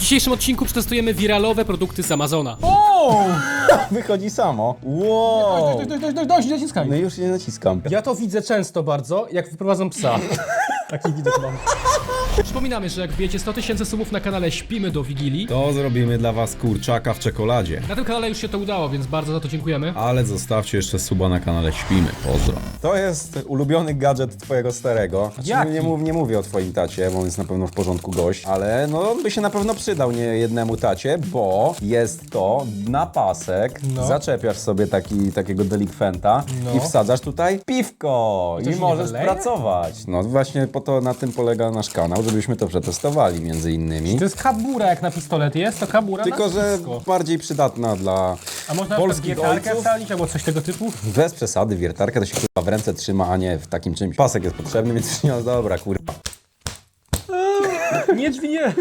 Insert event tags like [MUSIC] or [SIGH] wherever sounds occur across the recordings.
W dzisiejszym odcinku przetestujemy wiralowe produkty z Amazona. O! [LAUGHS] Wychodzi samo. Wow! Dość, dość, dość, dość, dość, nie naciskaj. No i już nie naciskam. Ja to widzę często bardzo, jak wyprowadzam psa. [LAUGHS] Taki widok mam. Przypominamy, że jak wbijecie 100 tysięcy subów na kanale Śpimy do Wigilii, To zrobimy dla was kurczaka w czekoladzie. na tym kanale już się to udało, więc bardzo za to dziękujemy. Ale zostawcie jeszcze suba na kanale Śpimy. Pozdro. To jest ulubiony gadżet twojego starego. Znaczy, Jaki? Nie, mów, nie mówię o twoim tacie, bo on jest na pewno w porządku gość, ale no on by się na pewno przydał nie jednemu tacie, bo jest to na pasek, No. zaczepiasz sobie taki, takiego delikwenta No. i wsadzasz tutaj piwko To się i nie możesz wyleje? pracować. No właśnie po to na tym polega nasz kanał, żebyśmy to przetestowali między innymi. To jest kabura, jak na pistolet jest, to kabura Tylko, na że wszystko. bardziej przydatna dla A można polskich wiertarkę ojców. albo coś tego typu? Bez przesady, wiertarkę to się kurwa w ręce trzyma, a nie w takim czymś. Pasek jest potrzebny, więc już [LAUGHS] nie no dobra, kurwa. Nie drzwi, nie.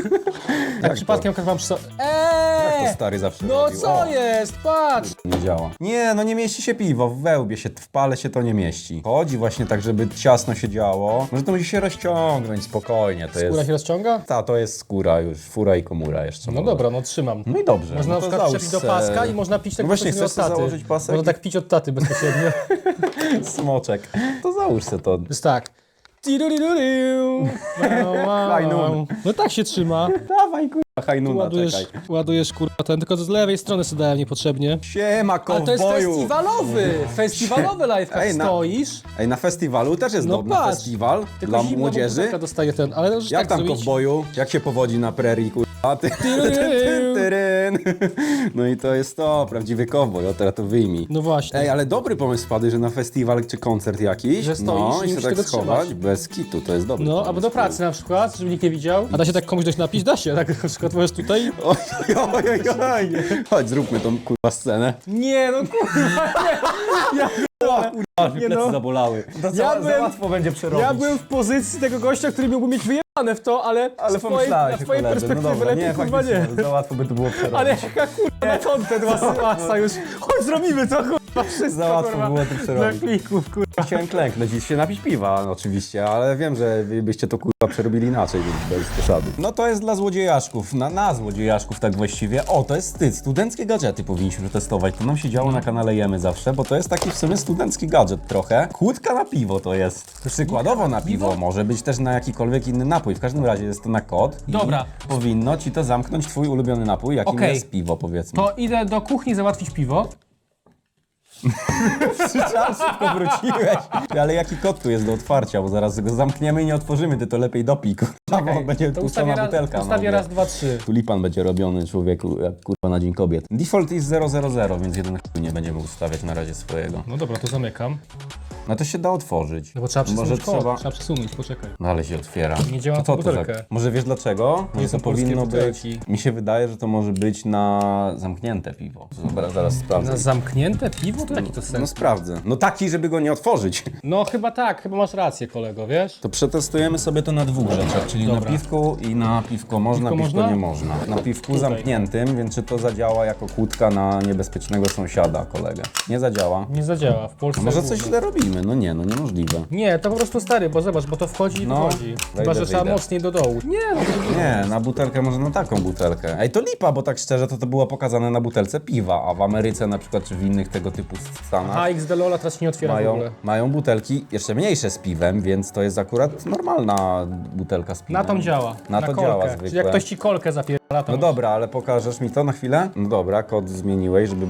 Tak przypadkiem wam przy To Eee! stary zawsze No robił. co O, jest? Patrz! Nie działa. Nie, no nie mieści się piwo, w wełbie się, w pale się to nie mieści. Chodzi właśnie tak, żeby ciasno się działo. Może to musi się rozciągnąć spokojnie, to Skóra jest... się rozciąga? Ta, to jest skóra już, fura i komura jeszcze. No może. dobra, no trzymam. No i dobrze. Można no na to przykład załóż przyczepić do se- paska i można pić tak No właśnie, bezpośrednio chcesz od taty. założyć pasek? Można tak pić od taty bezpośrednio. [LAUGHS] Smoczek. To załóż se to. To jest tak. Tiduridudiu. Hajnun. No tak się trzyma. Dawaj, kurwa, hajnuna, Ładujesz, czekaj. ładujesz kurwa ten, tylko z lewej strony sobie dałem niepotrzebnie. Siema, Ale to jest festiwalowy! Festiwalowy live, Ej, na- stoisz. Ej, na festiwalu też jest No dobry patrz. festiwal Tylko dla młodzieży. dostaje ten, ale już Jak tak tam zrobić. kowboju? Jak się powodzi na prerii, kurwa? Ty, ty. No i to jest to, prawdziwy kowboj, o teraz to wyjmij. No właśnie. Ej, ale dobry pomysł wpadł, że na festiwal czy koncert jakiś, Że stoisz no i się musisz tak tego schować, trzymać. bez kitu, to jest dobry No, pomysł. albo do pracy na przykład, żeby nikt nie widział. A da się tak komuś dość napić? Da się, tak [LAUGHS] na przykład możesz tutaj. Oj, oj, oj, oj. Chodź, zróbmy tą kurwa scenę. Nie, no kurwa, [LAUGHS] nie. Ja, Aż mi plecy zabolały. To za- Ja za byłem- łatwo będzie przerobić. ja byłem w pozycji tego gościa, który miałby mieć wyjebane w to, ale, Ale z twojej, pomyślałeś, na twojej koledze, perspektywy no dobra, lepiej nie, kurwa nie. Za łatwo by to było przerobić. Ale jaka kurwa na content łasa, łasa już. Chodź, zrobimy to kurwa wszystko, Za łatwo kurwa. było to przerobić. klików, kurwa. Chciałem klęknąć i się napić piwa no, oczywiście, ale wiem, że wy byście to kurwa przerobili inaczej, więc bez przesady. No to jest dla złodziejaszków, na, na złodziejaszków tak właściwie. O, to jest wstyd, studenckie gadżety powinniśmy przetestować. To nam się działo na kanale Jemy zawsze, bo to jest taki w sumie studencki gadżet trochę. Kłódka na piwo to jest. Przykładowo na piwo, może być też na jakikolwiek inny napój. W każdym razie jest to na kod i Dobra. powinno ci to zamknąć twój ulubiony napój, jakim Okej. jest piwo powiedzmy. To idę do kuchni załatwić piwo. [LAUGHS] Czas szybko wróciłeś. Ale jaki kod tu jest do otwarcia, bo zaraz go zamkniemy i nie otworzymy, ty to lepiej dopij, kurwa, bo będzie To puszczona ustawię, raz, butelka. ustawię raz, dwa, trzy. Tulipan będzie robiony człowieku, jak kurwa na Dzień Kobiet. Default jest 000, więc jeden chuj nie będziemy ustawiać na razie swojego. No dobra, to zamykam. No to się da otworzyć. No bo trzeba przesunąć Może kod, trzeba... trzeba przesunąć, poczekaj. No ale się otwiera. Nie działa to co to za... Może wiesz dlaczego? Może są to powinno być... Mi się wydaje, że to może być na zamknięte piwo. Dobra, zaraz sprawdzę. Na zamknięte piwo? To jaki to No sens? sprawdzę. No taki, żeby go nie otworzyć. No chyba tak, chyba masz rację kolego, wiesz? To przetestujemy sobie to na dwóch rzeczach, czyli Dobra. na piwku i na piwko można, Piwko piwko można? nie można. Na piwku Tutaj. zamkniętym, więc czy to zadziała jako kłódka na niebezpiecznego sąsiada, kolegę? Nie zadziała. Nie zadziała, w Polsce A może coś źle robimy? No nie, no niemożliwe. Nie, to po prostu stary, bo zobacz, bo to wchodzi i No, wychodzi. Chyba, wejdę, że trzeba mocniej do dołu. Nie, no to Nie, na butelkę może na taką butelkę. Ej, to lipa, bo tak szczerze to to było pokazane na butelce piwa, a w Ameryce na przykład, czy w innych tego typu stanach HX Lola teraz się nie otwiera w mają, ogóle. mają butelki jeszcze mniejsze z piwem, więc to jest akurat normalna butelka z piwem. Na tą działa. Na to kolkę. działa Czyli jak zwykle. ktoś ci kolkę zapierdala, to No dobra, ale pokażesz mi to na chwilę? No dobra, kod zmieniłeś, żeby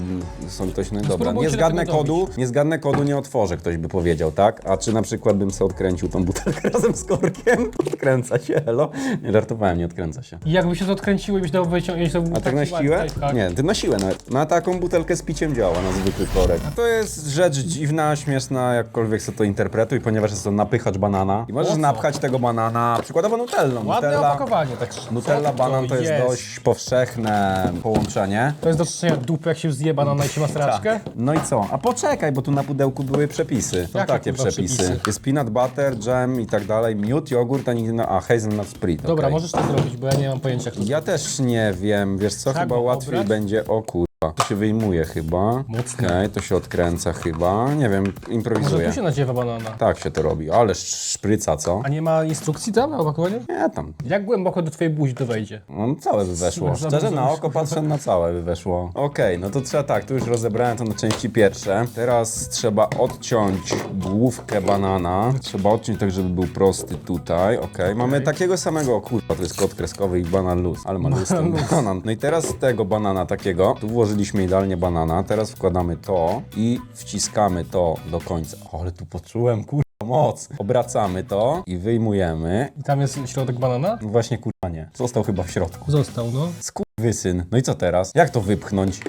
są ktoś... No dobra, spróbujcie nie zgadnę tego kodu, nie zgadnę kodu, nie otworzę, ktoś by powiedział, tak? A czy na przykład bym sobie odkręcił tą butelkę [LAUGHS] razem z korkiem? Odkręca się, elo? Nie, żartowałem, nie odkręca się. I jakby się to odkręciło i byś dał wyciągnąć, to A tak na siłę? Nie, ty na siłę nawet. Na taką butelkę z piciem działa, na zwykły korek. To jest rzecz dziwna, śmieszna, jakkolwiek sobie to interpretuj, ponieważ jest to napychacz banana. I możesz co? napchać tego banana, przykładowo nutellą. Ładne Nutella, opakowanie, tak co Nutella to banan to jest, dość powszechne połączenie. To jest do czyszczenia dupy, jak się zje banana i się ma sraczkę? No i co? A poczekaj, bo tu na pudełku były przepisy. Są Jakie, takie kurwa, przepisy. przepisy? Jest peanut butter, jam i tak dalej, miód, jogurt, a nigdy na... A, hazelnut sprit, Dobra, okej. możesz to zrobić, bo ja nie mam pojęcia, Ja też nie wiem, wiesz co, Tak, chyba bo łatwiej obrać? będzie, o kur... To się wyjmuje chyba. Mocno. Okej, to się odkręca chyba. Nie wiem, Może improwizuję. tu się nadziewa banana. Tak się to robi, ale sz- szpryca, co? A nie ma instrukcji tam na opakowanie? Nie tam. Jak głęboko do twojej buzi to wejdzie? No całe by weszło. Za Szczerze na oko patrzę na całe by weszło. Okej, no to trzeba tak, tu już rozebrałem to na części pierwsze. Teraz trzeba odciąć główkę banana. Trzeba odciąć tak, żeby był prosty tutaj. Okej, mamy takiego samego, o kurwa, to jest kod kreskowy i banan luz, ale ma luz ten [LAUGHS] banan. No i teraz tego banana takiego, tu włożyliśmy idealnie banana, teraz wkładamy to i wciskamy to do końca. O, ale tu poczułem, kurwa, moc. Obracamy to i wyjmujemy. I tam jest środek banana? No Właśnie kurwa nie. Został chyba w środku. Został, no. Skurwysyn. No i co teraz? Jak to wypchnąć?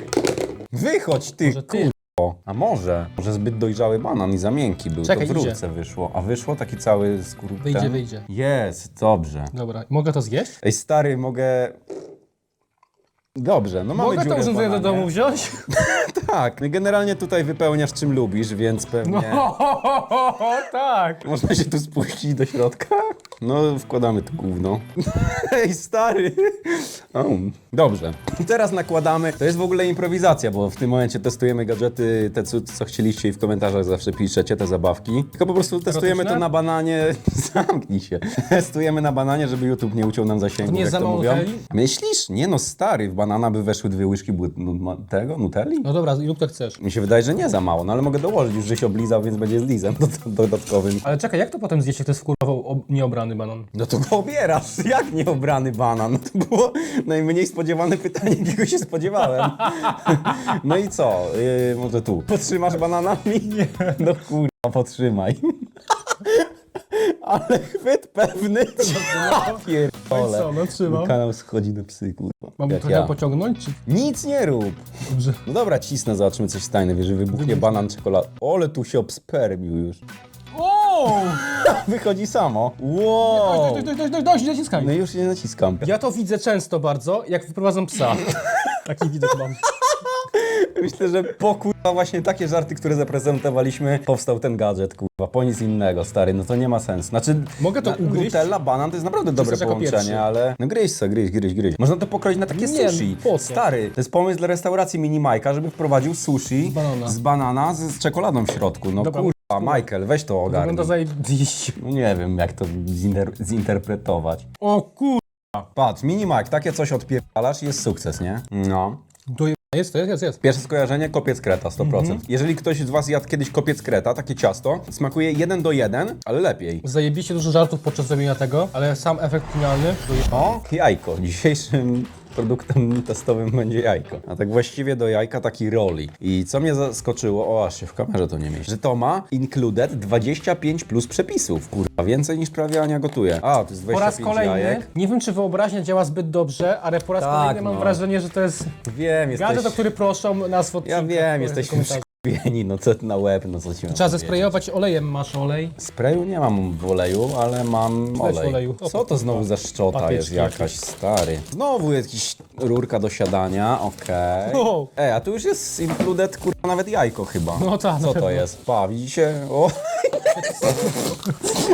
Wychodź ty, Może ty? kurwo. A może? Może zbyt dojrzały banan i za miękki był. Czekaj, to w idzie. rurce wyszło. A wyszło taki cały skór... Wyjdzie, ten? wyjdzie. Jest, dobrze. Dobra, mogę to zjeść? Ej, stary, mogę... Dobrze, no mamy Mogę to urządzenie do bananie. domu wziąć? [LAUGHS] [LAUGHS] Tak, no generalnie tutaj wypełniasz czym lubisz, więc pewnie... O, [LAUGHS] tak! Można się tu spuścić do środka? No, wkładamy tu gówno. [LAUGHS] Ej, stary! O, dobrze. I teraz nakładamy. To jest w ogóle improwizacja, bo w tym momencie testujemy gadżety, te co, co chcieliście i w komentarzach zawsze piszecie, te zabawki. Tylko po prostu testujemy to Erotyczne? na bananie. [LAUGHS] Zamknij się. Testujemy na bananie, żeby YouTube nie uciął nam zasięgu, To nie jak za to mało mówią. Nutelli? Myślisz? Nie no, stary, w banana by weszły dwie łyżki bły- nu- ma- tego, nutelli? No dobra, to chcesz. Mi się wydaje, że nie za mało, no ale mogę dołożyć, już że się oblizał, więc będzie z lizem [LAUGHS] dodatkowym. Ale czekaj, jak to potem zjeść, jak to jest ob- nieobrany banan? No to go obierasz. [LAUGHS] Jak nieobrany banan? No to było najmniej spodziewane pytanie, jakiego się spodziewałem. [LAUGHS] No i co? Yy, może tu. Potrzymasz bananami? Nie. No kurwa, potrzymaj. Ale chwyt pewny. Ja [LAUGHS] pierdolę. co, no trzymam. Mój kanał schodzi na psy, kurwa. Mam Jak trochę ja. pociągnąć, czy... Nic nie rób. Dobrze. No dobra, cisnę, zobaczymy coś. Wiesz, że wybuchnie banan czekolad. Ole, tu się obspermił już. O! [LAUGHS] Wychodzi samo. Wow. Dość, dość, dość, dość, dość, naciskaj. No już nie naciskam. Ja to widzę często bardzo, jak wyprowadzam psa. [LAUGHS] Taki widok mam. Myślę, że po kurwa właśnie takie żarty, które zaprezentowaliśmy, powstał ten gadżet, kurwa, po nic innego, stary, no to nie ma sensu. Znaczy, Mogę to ugryźć? Nutella, banan to jest naprawdę dobre chcesz jako połączenie, ale no gryź se, gryź, gryź, gryź. Można to pokroić na takie Nie, sushi. po co? Stary, to jest pomysł dla restauracji Mini Majka, żeby wprowadził sushi Z banana. z, banana z, z czekoladą w środku. No Dobra, kurwa, Michael, weź to ogarnij. Wygląda zajebiście. No nie wiem, jak to zinter- zinterpretować. O kur... Patrz, Mini Mike, takie coś odpierdalasz i jest sukces, nie? No. To je- jest, jest, jest, jest. Pierwsze skojarzenie kopiec kreta 100%. Mhm. Jeżeli ktoś z was jadł kiedyś kopiec kreta, takie ciasto, smakuje 1 do 1, ale lepiej. Zajebiście dużo żartów podczas robienia tego, ale sam efekt finalny... O, jajko. Dzisiejszym produktem testowym będzie jajko. A tak właściwie do jajka taki roli. I co mnie zaskoczyło, o aż się w kamerze to nie mieści, że to ma included 25 plus przepisów. Kurwa, więcej niż prawie Ania gotuje. A, to jest Po raz 25 kolejny, jajek. nie wiem czy wyobraźnia działa zbyt dobrze, ale po raz Tak, kolejny mam no. wrażenie, że to jest Wiem, gadżet, o jesteś... który proszą nas w Ja odcinkach, wiem, jesteśmy. Wkurwieni, no co na łeb, no co ci mam Trzeba powiedzieć. zesprejować olejem, masz olej. Sprayu nie mam w oleju, ale mam Weź olej. oleju. O, Co to znowu za szczota papieczki jest jakaś, stary? Znowu jakiś rurka do siadania, okej. Ej, a tu już jest included, kurwa, nawet jajko chyba. No tak, na Co to pewno. jest? Pa, widzicie? O! [LAUGHS]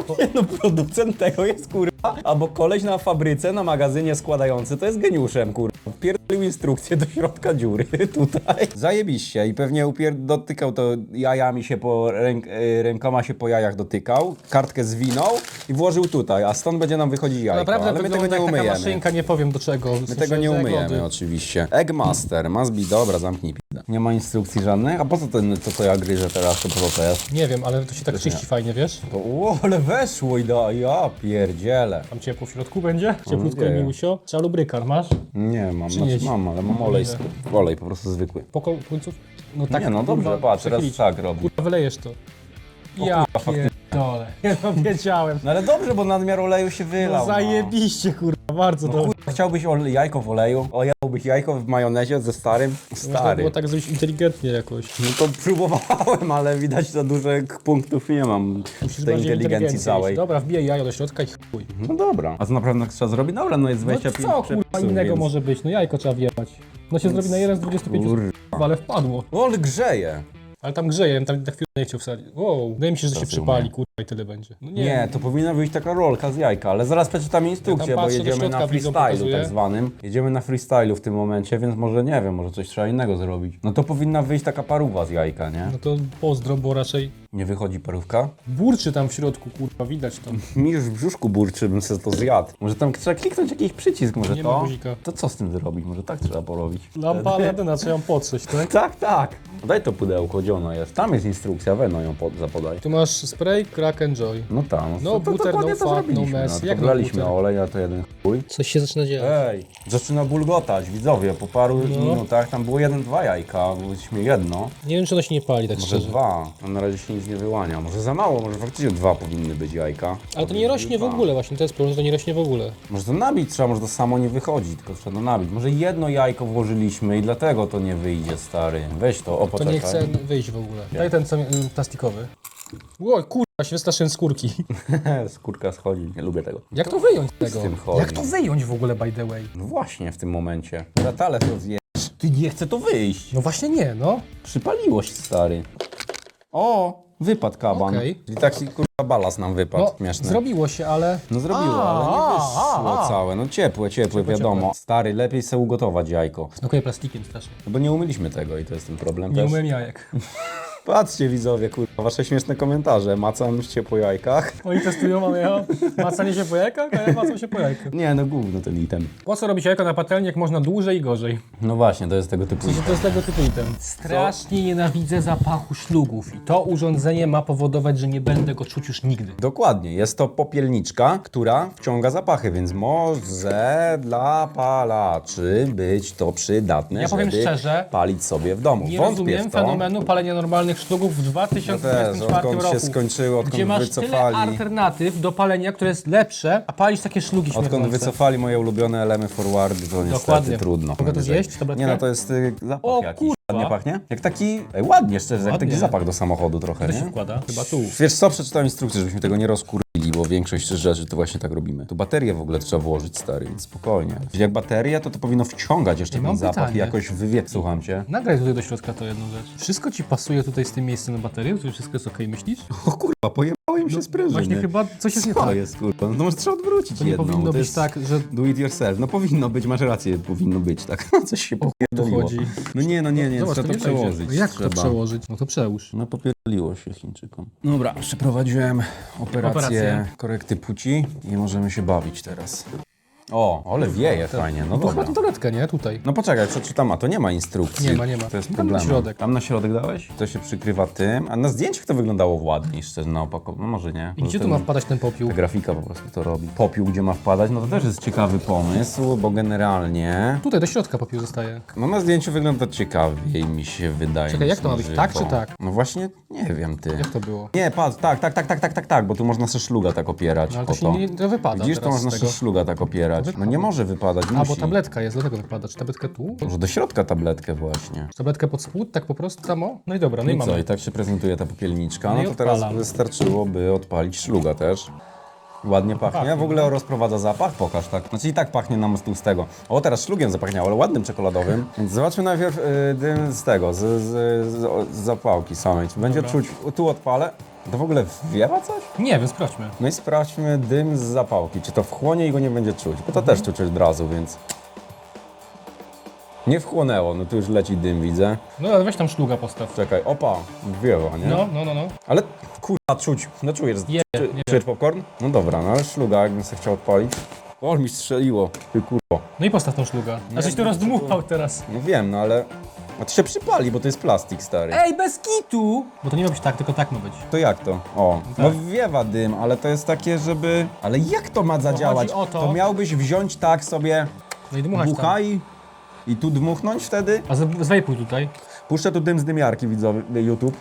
[LAUGHS] Nie no, producent tego jest, kurwa, albo koleś na fabryce, na magazynie składający, to jest geniuszem, kurwa. Wpierdolił instrukcję do środka dziury, [LAUGHS] tutaj. Zajebiście i pewnie upier... dotykał to jajami się po, ręk... e, rękoma się po jajach dotykał, kartkę zwinął i włożył tutaj, a stąd będzie nam wychodzić jajko, Naprawdę ale my tego nie umyjemy. maszynka, nie powiem do czego. My tego nie umyjemy oczywiście. Eggmaster, must be, dobra, zamknij pizdę. Nie ma instrukcji żadnych? A po co ten, to co ja gryzę teraz, to po co to jest? Nie wiem, ale to się tak czyści fajnie, wiesz? To, o, ale weszło i da, ja pierdzielę. Tam ciepło w środku będzie? Cieplutko i wiem. miłusio. Trzeba lubrykant, masz? Nie mam, Przynieś. znaczy mam, ale mam olej, olej po prostu zwykły. Po ko- końców? No tak, nie no, dobrze, kurwa, patrz, teraz przechylić. tak robi. Kurwa, wylejesz to. Ja. Pierdolę. [LAUGHS] Ja no wiedziałem. No ale dobrze, bo nadmiar oleju się No, wylał. zajebiście, kurwa, bardzo No, dobrze. kurwa, chciałbyś ole- jajko w oleju, ojałbyś jajko w majonezie ze starym? Można Stary. było tak zrobić inteligentnie jakoś. No to próbowałem, ale widać za dużych punktów nie mam Musisz tej bardziej inteligencji całej. iść. Dobra, wbijaj jajo do środka i chuj. No dobra. A co naprawdę trzeba zrobić? Dobra, no jest No 25 co kurwa przepisów, innego więc... może być? No jajko trzeba wjebać. No się zrobi na jeden z 25, Kurwa. ale wpadło. O, ale grzeje. Ale tam grzeje, ja bym tam na chwilę nie chciał wsadzić. Wow, wydaje mi się, że się przypali, kurwa, i tyle będzie. No Nie, to powinna być taka rolka z jajka, ale zaraz przeczytam instrukcję, Ja tam bo patrzę do jedziemy środka, na widzą, freestylu pokazuje. tak zwanym. Jedziemy na freestylu w tym momencie, więc może nie wiem, może coś trzeba innego zrobić. No to powinna wyjść taka paruwa z jajka, nie? No to pozdro, bo raczej Nie wychodzi parówka? burczy tam w środku, kurwa, widać to. Mi już w brzuszku burczy, bym sobie to zjadł. Może tam trzeba kliknąć jakiś przycisk, może Nie ma to? guzika. To co z tym zrobić? Może tak trzeba porobić? Lampa Aladyna, trzeba ją potrzeć, tak? Tak, tak. Daj to pudełko, gdzie ono jest? Tam jest instrukcja, weź ją pod, zapodaj. Tu masz spray, crack and joy. No tam. No, to, to butter, dokładnie no to fat, zrobiliśmy. no mess. No, Jak to no wlaliśmy butter? olej, a to jeden chuj. Coś się zaczyna dziać. Ej, zaczyna bulgotać, widzowie, po paru No. minutach, tam było jeden, dwa jajka, byliśmy jedno, Nie wiem, czy ono się nie pali, tak może szczerze. dwa, a na razie się nic nie wyłania, może za mało, może faktycznie dwa powinny być jajka. Ale to nie rośnie w ogóle właśnie, to jest problem, że to nie rośnie w ogóle. Może to nabić trzeba, może to samo nie wychodzi, tylko trzeba to nabić. Może jedno jajko włożyliśmy i dlatego to nie wyjdzie, stary. Weź to, o To poczekaj. nie chce wyjść w ogóle. Daj ten co, y, plastikowy. Oj, kurwa, się wystraszyłem skórki. [LAUGHS] Skórka schodzi, nie lubię tego. Jak to wyjąć z tego? tym chodzi? Jak to wyjąć w ogóle, by the way? No właśnie w tym momencie. Zatale to zjesz. Ty nie chce to wyjść. No właśnie nie, no. Przypaliło się, stary. O, wypadł kaban. Okej. Czyli taki kurwa balast nam wypadł, No, śmieszny. zrobiło się, ale... No zrobiło, A, ale nie wyszło a, całe. No ciepłe, ciepłe, wiadomo. Stary, lepiej sobie ugotować jajko. Okej, plastikiem strasznie. No bo nie umyliśmy tego i to jest ten problem Nie też. umyłem jajek. [LAUGHS] Patrzcie widzowie, kurwa, wasze śmieszne komentarze. Macam się po jajkach. Oni testują, a ja macanie się po jajkach, a ja macam się po jajkach. Nie, no gówno ten item. Po co robić jajko na patelni, jak można dłużej i gorzej? No właśnie, to jest tego typu To jest tego typu item. Strasznie nienawidzę zapachu ślugów i to urządzenie ma powodować, że nie będę go czuć już nigdy. Dokładnie, jest to popielniczka, która wciąga zapachy, więc może dla palaczy być to przydatne, Ja powiem żeby szczerze, palić sobie w domu. Nie Wątpię rozumiem w to. fenomenu palenia normalnych szlugów w Też, 2024 odkąd roku. się skończyło, odkąd gdzie masz tyle wycofali, alternatyw do palenia, które jest lepsze, a palisz takie szlugi odkąd śmierdzące. wycofali moje ulubione elemy forwardy, to niestety Dokładnie. trudno. Mogę to zjeść, tabletkę? Nie no, to jest y, zapach O, jakiś. Ładnie pachnie? Jak taki, ej, ładnie szczerze, jak Ładnie. taki zapach do samochodu trochę, To się nie? wkłada? Chyba tu. Wiesz co, przeczytałem instrukcję, żebyśmy tego nie rozkurwili, bo większość rzeczy to właśnie tak robimy. Tu baterię w ogóle trzeba włożyć, stary, więc spokojnie. Jak bateria, to to powinno wciągać jeszcze ten zapach i pytanie. jakoś wywie... Słucham cię. Nagraj tutaj do środka to jedną rzecz. Wszystko ci pasuje tutaj z tym miejscem na baterię? Tu wszystko jest okej, myślisz? O kurwa, pojebałem się sprężyny. Właśnie chyba coś jest nie Co tak. jest, kurwa? No może trzeba odwrócić To nie jedną. powinno to być jest tak, że Do it yourself. No powinno być, masz rację, powinno być tak. [LAUGHS] Coś się popierdoliło. chodzi. No nie, no nie, nie, Zobacz, trzeba to, nie wejdzie. przełożyć. No Jak trzeba. to przełożyć? No to przełóż. No popierdoliło się Chińczykom. Dobra, przeprowadziłem operację, Operację. korekty płci i możemy się bawić teraz. O, ale wieje fajnie, no chyba dobra. tą tabletkę, nie? Tutaj. No poczekaj, przeczytam, a to nie ma instrukcji. Nie ma, nie ma. To jest Tam problem. na środek. Tam na środek dałeś? To się przykrywa tym, a na zdjęciach to wyglądało ładniej, szczerze, na opakowaniu. No może nie. I Może gdzie tu ten- ma wpadać ten popiół? Ta grafika po prostu to robi. Popiół, gdzie ma wpadać, no to też jest ciekawy pomysł, bo generalnie... Tutaj do środka popiół zostaje. No na zdjęciu wygląda ciekawiej, mi się wydaje. Czekaj, niż jak to ma na być, żywo. tak czy tak? No właśnie, nie wiem ty. Jak to było? Nie, patrz, tak, tak, tak, tak, tak, tak, tak, bo tu można sobie szluga tak opierać. No ale to się nie to wypada Widzisz, to teraz można z tego. szluga tak No nie może wypadać, A, musi. bo tabletka jest, dlatego wypada. Czy tabletkę tu? Może do środka tabletkę właśnie. Tabletkę pod spód, tak po prostu tam o? No i dobra, no i I co, mamy. i tak się prezentuje ta popielniczka. No No i to teraz odpalam. wystarczyłoby odpalić szluga też. Ładnie pachnie. W ogóle rozprowadza zapach? Pokaż tak. Znaczy i tak pachnie nam z tłustego. O, teraz szlugiem zapachniało, ale ładnym czekoladowym. Więc zobaczmy najpierw y, dym z tego, z, z, z, z zapałki samej. Czy będzie czuć, tu odpalę. To w ogóle wiewa coś? Nie wiem, sprawdźmy. No i sprawdźmy dym z zapałki, czy to wchłonie i go nie będzie czuć, bo to Mhm. też czuć od razu, więc... Nie wchłonęło, no tu już leci dym, widzę. No ale weź tam szluga postaw. Czekaj, opa, wiewa, nie? No, no, no, no. Ale kurwa, czuć, no czujesz, Je, czy, nie. czujesz popcorn? No dobra, no ale szluga, jakbym sobie chciał odpalić. O, mi strzeliło, ty kurwa. No i postaw tą szluga. Żeś to rozdmuchał teraz. No wiem, no ale... A to się przypali, bo to jest plastik, stary. Ej, bez kitu! Bo to nie ma być tak, tylko tak ma być. To jak to? O, Tak. no wiewa dym, ale to jest takie, żeby... Ale jak to ma zadziałać? chodzi o to- miałbyś wziąć tak sobie No i dmuchać tam. buchaj i tu dmuchnąć wtedy? A z- zwejpuj tutaj. Puszczę tu dym z dymiarki, widzowie, YouTube.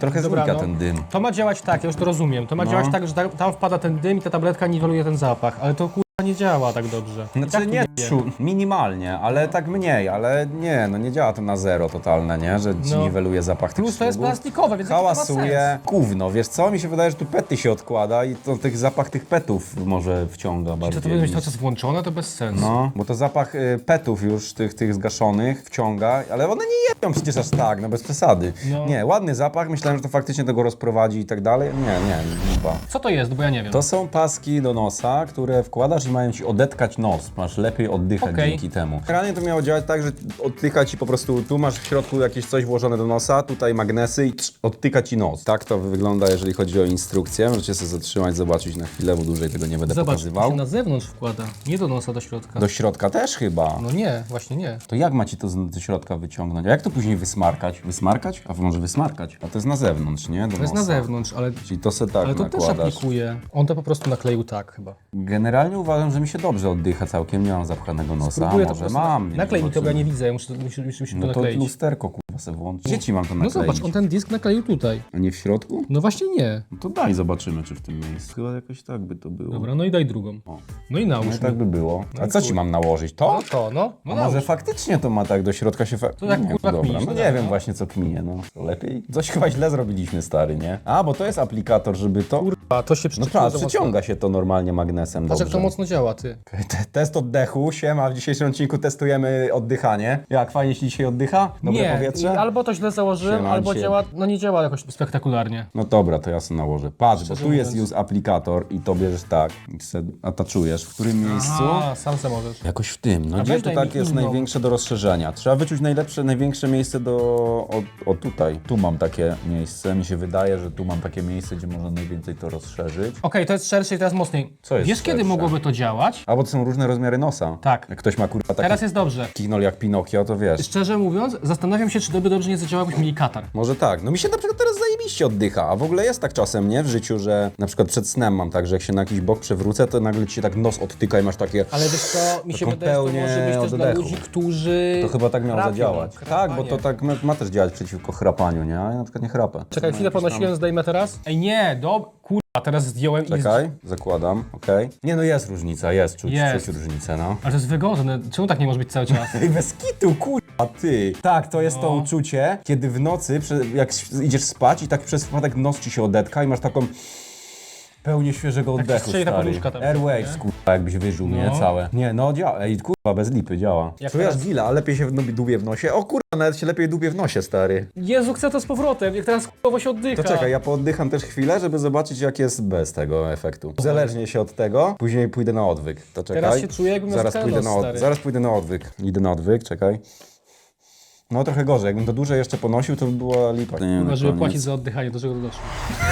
Trochę Dobra, znika no. ten dym. To ma działać tak, ja już to rozumiem. To ma No. działać tak, że ta- tam wpada ten dym i ta tabletka niweluje ten zapach. Ale to kur... nie działa tak dobrze. I Znaczy tak nie czu, minimalnie, ale tak mniej, ale nie, no nie działa to na zero totalne, nie? Że ci No. niweluje zapach tych Plus to jest plastikowe, więc jaki to ma Hałasuje, gówno, wiesz co? Mi się wydaje, że tu pety się odkłada i to tych zapach tych petów może wciąga Czy bardziej. to powinno być niż- cały czas włączone, to bez sensu. No, bo to zapach y, petów już, tych, tych zgaszonych, wciąga, ale one nie jebią przecież aż tak, no bez przesady. No. Nie, ładny zapach, myślałem, że to faktycznie tego rozprowadzi i tak dalej. Nie, nie, chyba. Co to jest, bo ja nie wiem. To są paski do nosa, które wkładasz i mają ci odetkać nos. Masz lepiej oddychać Okej. dzięki temu. Generalnie to miało działać tak, że oddycha ci po prostu, tu masz w środku jakieś coś włożone do nosa, tutaj magnesy i trz, odtyka ci nos. Tak to wygląda, jeżeli chodzi o instrukcję. Możecie sobie zatrzymać, zobaczyć na chwilę, bo dłużej tego nie będę Zobacz, to pokazywał. się na zewnątrz wkłada, nie do nosa, do środka. Do środka też chyba. No nie, właśnie nie. To jak macie to z- do środka wyciągnąć? A jak to później wysmarkać? Wysmarkać? A może wysmarkać? A to jest na zewnątrz, nie? Do To jest na zewnątrz, ale, Czyli to se tak ale to też nakładasz. aplikuje. On to po prostu nakleił tak chyba. Generalnie uważam, że mi się dobrze oddycha całkiem, nie mam zapchanego nosa. Próbuję to po może prostu mam. na- Naklej mi to, bo ja nie widzę, ja muszę, muszę, muszę, muszę to No to nakleić. lusterko kurwa se włącz. Dzieci mam to No nakleić. zobacz, on ten disk nakleił tutaj. A nie w środku? No właśnie nie. No to daj, zobaczymy, czy w tym miejscu. Chyba jakoś tak by to było. Dobra, no i daj drugą. O. No i No nałóż i tak by było. A i co ci mam nałożyć? To? No to, no. no A może nałóż. faktycznie to ma tak do środka się fa... To jak nie, kurwa dobra, kminisz, no no nie tak, wiem no. właśnie co kminie, no. To lepiej. Coś chyba źle zrobiliśmy, stary, nie? A, bo to jest aplikator, żeby to... A to się No przyczepiło tak, za mocno. przyciąga się to normalnie magnesem Patrz jak dobrze. to mocno działa, ty. Te- Test oddechu, siema, w dzisiejszym odcinku testujemy oddychanie. Jak, fajnie ci dzisiaj oddycha? Dobre nie, powietrze? i albo to źle założyłem, Siema, albo dzisiaj- działa, no nie działa jakoś spektakularnie. No dobra, to ja sobie nałożę. Patrz, bo tu jest mówiąc. use aplikator i to bierzesz tak, i se ataczujesz. W którym miejscu? A, sam se możesz. Jakoś w tym. No gdzie weź tu daj tak mi jest inną. największe do rozszerzenia? Trzeba wyczuć najlepsze, największe miejsce do... O, o tutaj. Tu mam takie miejsce. Mi się wydaje, że tu mam takie miejsce, gdzie można najwięcej to rozszerzyć. Okej, to jest szersze i teraz mocniej. Co jest Wiesz, kiedy szersze? mogłoby to działać? A bo to są różne rozmiary nosa. Tak. Jak ktoś ma kurwa taki Teraz jest dobrze. kinol jak Pinokio, to wiesz. Szczerze mówiąc, zastanawiam się, czy to by dobrze nie zadziałało, jakbyśmy mieli katar. Może tak. No mi się na przykład teraz zajebiście oddycha, a w ogóle jest tak czasem, nie? W życiu, że na przykład przed snem mam tak, że jak się na jakiś bok przewrócę, to nagle ci się tak nos odtyka i masz takie... Ale wiesz co, mi się Taką wydaje, że to pełnię może być też dla oddechu. ludzi, którzy To chyba tak miało zadziałać. Tak, bo to tak ma, ma też działać przeciwko chrapaniu, nie? A ja na przykład nie chrapę. Czekaj, chwilę podnosiłem, zdejmę teraz. Ej, nie, do... Kurwa, teraz zdjąłem i... Czekaj, zakładam, okej. Nie no, jest różnica, jest, czuć, Jest. czuć różnicę, no. Ale to jest wygodne, czemu tak nie może być cały czas? [LAUGHS] Ej, bez kitu, kurwa, ty. Tak, to jest to No. uczucie, kiedy w nocy, prze- jak s- idziesz spać i tak przez przypadek nos ci się odetka i masz taką pełnię świeżego oddechu, strzeli ta stary. poduszka tam, Airwaves, nie? kurwa, jakbyś wyżył, nie? No. Całe. Nie, no działa, ej, kurwa, bez lipy działa. Jak Czujesz teraz- gila, a lepiej się w- dubie w nosie. O kurwa, nawet się lepiej dubie w nosie, stary. Jezu, chcę to z powrotem, jak teraz kurwa się oddycha. To czekaj, ja pooddycham też chwilę, żeby zobaczyć, jak jest bez tego efektu. Zależnie się od tego, później pójdę na odwyk. To czekaj. Teraz się czuję, jakbym miał zaraz cały pójdę, na od... stary. zaraz pójdę na odwyk. Idę na odwyk, czekaj. No trochę gorzej, jakbym to dłużej jeszcze ponosił, to by była lipa. Nie, Chyba, na żeby koniec. płacić za oddychanie, do czego to doszło. [LAUGHS]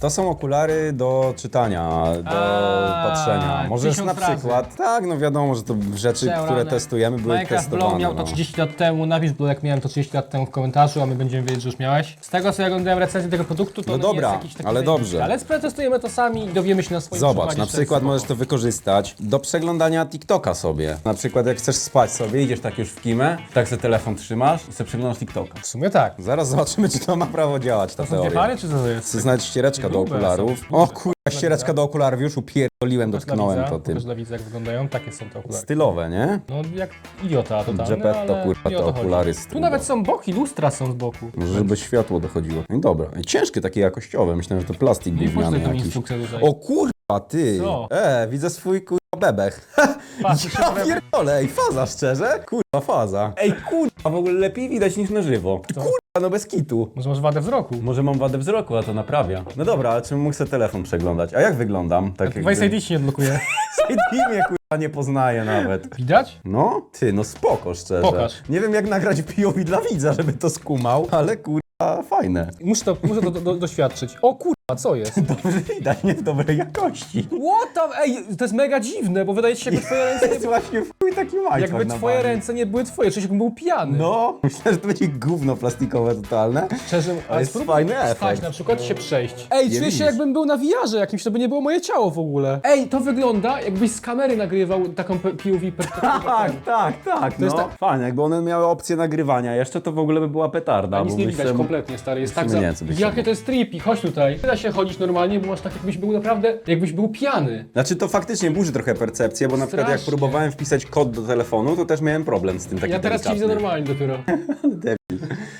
To są okulary do czytania, do A, patrzenia. Możesz na razy. przykład, tak, no wiadomo, że to rzeczy, które Przeorane. testujemy, były Minecraft Blow testowane. miał to no. 30 lat temu, napisz Blow jak miałem to 30 lat temu w komentarzu, a my będziemy wiedzieć, że już miałeś. Z tego co ja oglądałem recenzję tego produktu, to No ono dobra, nie jest jakiś taki ale zajebisty. dobrze. Ale przetestujemy to sami i dowiemy się na swoim Zobacz, przykładzie, na czy to jest przykład spoko. możesz to wykorzystać do przeglądania TikToka sobie. Na przykład jak chcesz spać sobie, idziesz tak już w kimę, tak sobie telefon trzymasz i sobie przeglądasz TikToka. W sumie tak. Zaraz zobaczymy, czy to ma prawo działać, ta Są teoria. pary, czy co to jest? Chcę znaleźć ściereczka do okularów. O kurwa, ściereczka do okularów, już upierdoliłem, Pokaż dla dotknąłem widza, to tym. Pokaż dla widza, jak wyglądają, takie są te okulary. Stylowe, nie? No jak idiota totalny, Geppetto, ale kurwa, nie te o to chodzi. okulary z Tu tyłu. nawet są boki, lustra są z boku. Może żeby światło dochodziło. No i dobra. Ciężkie, takie jakościowe. Myślałem, że to plastik Nie gówniany puszczaj tą jakiś. instrukcję tutaj. O kurwa, ty! Co? E, widzę swój kurwa bebech. Patrz, [LAUGHS] Ja pierdolę, ej, faza szczerze? Kurwa, faza. Ej, kurwa, w ogóle lepiej widać niż na żywo. Kurwa, no bez kitu. Może masz wadę wzroku. Może mam wadę wzroku, a to naprawia. No dobra, ale czy mógł sobie telefon przeglądać? A jak wyglądam? Tak jakby... Face ID ci nie odblokuje. [LAUGHS] ID mnie kurwa nie poznaje nawet. Widać? No, ty, no spoko szczerze. Pokaż. Nie wiem jak nagrać POV dla widza, żeby to skumał, ale kurwa fajne. Muszę to, muszę to do, do, doświadczyć. O kurwa, co jest? [LAUGHS] Dobrze widać, nie w dobrej jakości. What the... Ej, to jest mega dziwne, bo wydaje ci się, jakby twoje ręce To nie jest właśnie w chuj taki majtwak Jakby na twoje ręce nie były twoje, czuć jakbym był pijany. No, myślę, że to będzie gówno plastikowe totalne. Szczerze, Ale jest spróbuj fajny Stać efekt. na przykład i się przejść. Ej, czuję widzisz. się jakbym był na wiarze jakimś, to by nie było moje ciało w ogóle. Ej, to wygląda jakbyś z kamery nagrywał taką P- POV perspektywę. [LAUGHS] Tak, tak, tak, no. jest tak- Fajnie, jakby one miały opcję nagrywania jeszcze, to w ogóle by była petarda. Nic bo nie myślę, widać kompletnie, stary. Jest tak za... nie, co byś Jakie to jest trippy, chodź tutaj. Się chodzić normalnie, bo masz tak jakbyś był naprawdę, jakbyś był pijany. Znaczy to faktycznie burzy trochę percepcję, bo na przykład jak Strasznie. próbowałem wpisać kod do telefonu, to też miałem problem z tym takim Ja teraz cię widzę normalnie dopiero. [LAUGHS]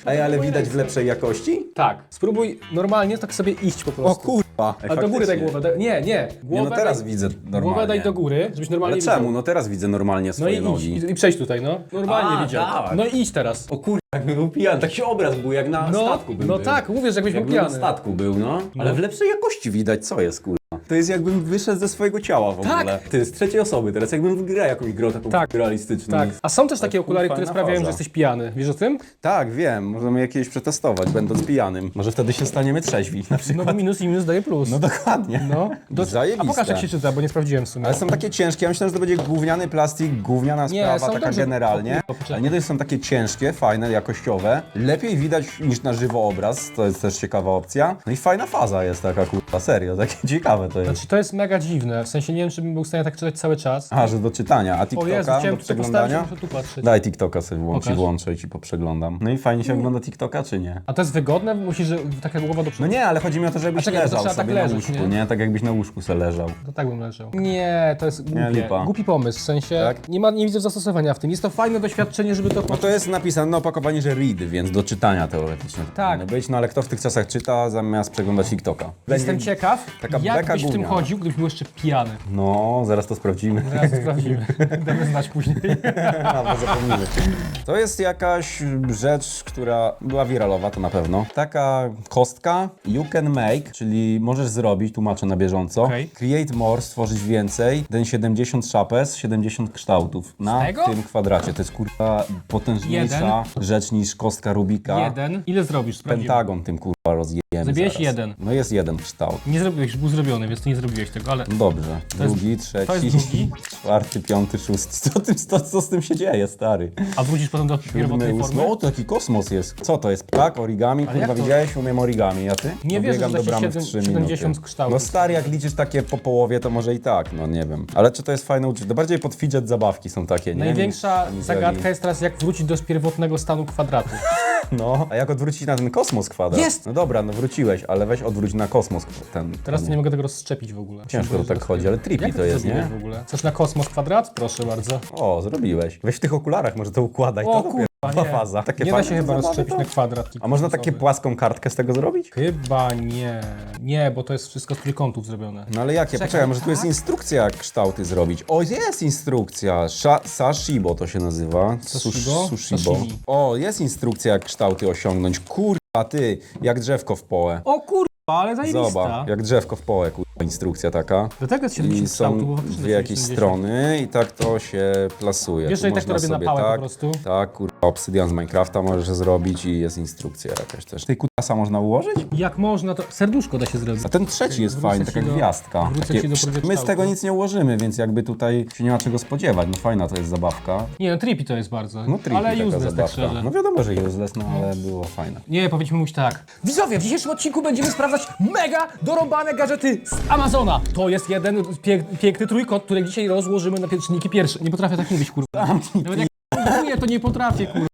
Ej, ale widać w lepszej jakości? Tak. Spróbuj normalnie tak sobie iść po O prostu. kurwa. Ej, Ale do góry daj faktycznie. głowę. Daj, nie, nie. Głowę Nie, no teraz daj, widzę normalnie. Głowę daj do góry, żebyś normalnie Ale widział. czemu? No teraz widzę normalnie No swoje i idź, nogi. i, i przejdź tutaj, no. Normalnie A, widział. tak. No i idź teraz. O kurwa, jakby był pijany. Taki obraz był, jak na No, statku był. no był. tak, mówię, że jakbyś był Jakby na pijany. statku był, no. Ale w lepszej jakości widać, co jest, kurwa. To jest jakbym wyszedł ze swojego ciała w Tak. ogóle. Ty, z trzeciej osoby teraz, jakbym w grę jakąś grał taką Tak. realistyczną. Tak. A są też takie okulary, które fajna sprawiają, faza. że jesteś pijany. Wiesz o tym? Tak, wiem. Możemy je kiedyś przetestować, będąc pijanym. Może wtedy się staniemy trzeźwi, na przykład. No bo minus i minus daje plus. No dokładnie. No. Do... A Zajebiste. pokaż jak się czyta, bo nie sprawdziłem w sumie. Ale są takie ciężkie, ja myślałem, że to będzie gówniany plastik, gówniana Nie, sprawa, są taka dobrze- generalnie. Ale nie dość są takie ciężkie, fajne, jakościowe. Lepiej widać niż na żywo obraz, to jest też ciekawa opcja. No i fajna faza jest taka, kurwa, serio, [LAUGHS] takie ciekawe to jest. Znaczy to jest mega dziwne, w sensie nie wiem, czy bym był w stanie tak czytać cały czas. A, że do czytania, a TikToka Jezu, chciałem do postawić, przeglądania? muszę tu patrzeć. Daj TikToka sobie włącz i Pokaż. włączę i ci poprzeglądam. No i fajnie się ogląda TikToka, czy nie? A to jest wygodne? Musisz, że taka głowa do przodu. No nie, ale chodzi mi o to, żebyś A czekaj, to leżał trzeba sobie tak na leżeć, łóżku, nie? nie? Tak jakbyś na łóżku se leżał. To tak bym leżał. Nie, to jest głupie. lipa. Głupi pomysł, w sensie Tak? nie, ma, nie widzę zastosowania w tym. Jest to fajne doświadczenie, żeby to... No to jest napisane na opakowaniu, że read, więc do czytania teoretycznie to Tak. powinno być, no ale kto w tych czasach czyta zamiast przeglądać TikToka? Jestem ciekaw, taka jak beka byś w tym gówniana. chodził, gdybyś był jeszcze pijany. No, zaraz to sprawdzimy. Teraz to sprawdzimy. [LAUGHS] Damy znać później. [LAUGHS] Albo zapomnimy. To jest jakaś rzecz, która była wiralowa, to na pewno. Taka kostka you can make, czyli możesz zrobić, tłumaczę na bieżąco. Okej. Create more, stworzyć więcej. Den 70 szapes, 70 kształtów na tego? tym kwadracie. To jest kurwa potężniejsza rzecz niż kostka Rubika. Jeden. Ile zrobisz? Sprawdzimy. Pentagon tym kurwa rozjemy Zrobiłeś zaraz. jeden. No jest jeden kształt. Nie zrobiłeś, był zrobiony, więc nie zrobiłeś tego, ale... No Dobrze. Drugi, trzeci, jest drugi. [LAUGHS] czwarty, piąty, szósty. Co, tym, co, co z tym się dzieje, stary? A wrócisz potem do pierwotnej Siódmy, formy? ósmy. O, to taki kosmos jest. Co to jest? Tak, origami? Ale Kurwa, jak to? widziałeś? Umiem origami, a ty? Nie wierzę, Dobiegam że do da się w 3 70 minuty. kształtów. No stary, jak liczysz takie po połowie, to może i tak, no nie wiem. Ale czy to jest fajne uczucie? To bardziej pod fidget zabawki są takie, nie? Największa Niż- zagadka jest teraz, jak wrócić do pierwotnego stanu kwadratu. No, a jak odwrócić na ten kosmos kwadrat? Jest! No dobra, no wróciłeś, ale weź odwróć na kosmos ten. Teraz to nie mogę tego rozszczepić w ogóle. Ciężko to tak chodzi, ale trippy Jak to jest, nie? w ogóle? Coś na kosmos kwadrat? Proszę bardzo. O, zrobiłeś. Weź w tych okularach, może to układaj. O to dopiero nie. faza. Takie Nie da fajne się chyba to? na kwadrat. A można takie płaską kartkę z tego zrobić? Chyba nie. Nie, bo to jest wszystko z trójkątów zrobione. No ale jakie? Czekaj, Poczekaj, może tu jest tak? instrukcja, jak kształty zrobić. O, jest instrukcja. Sha Sashibo to się nazywa. Sashibo? Sush- Sushibo. Sashimi. O, jest instrukcja, jak kształty osiągnąć. Kurwa, ty, jak drzewko w połę. O kurwa, ale zajebista. Zobacz, jak drzewko w kurwa, instrukcja taka. Do tego jest I 70 kształtów, bo są faktycznie dwie to jakieś 70. strony i tak to się plasuje. Wiesz, Tu że i tak to można robię na sobie pałę po tak, prostu? Tak, kurwa, obsydian z Minecrafta możesz zrobić i jest instrukcja jakaś też. Tej kutasa można ułożyć? Jak można to... Serduszko da się zrobić. A ten trzeci jest Wrócę fajny, ci taka do- gwiazdka. wrócę Takie, ci do psz, my z tego nic nie ułożymy, więc jakby tutaj się nie ma czego spodziewać. No fajna to jest zabawka. Nie, no trippy to jest bardzo. No tricky ale taka useless, tak zabawka. szczerze. no wiadomo, że useless, no ale było fajne. Nie, powiedzmy mu tak. Widzowie, w dzisiejszym odcinku będziemy sprawdzać mega dorąbane gadżety z Amazona. To jest jeden pięk, piękny trójkąt, który dzisiaj rozłożymy na czynniki pierwsze. Nie potrafię tak mówić, kurwa. Nawet jak to nie potrafię, kurwa.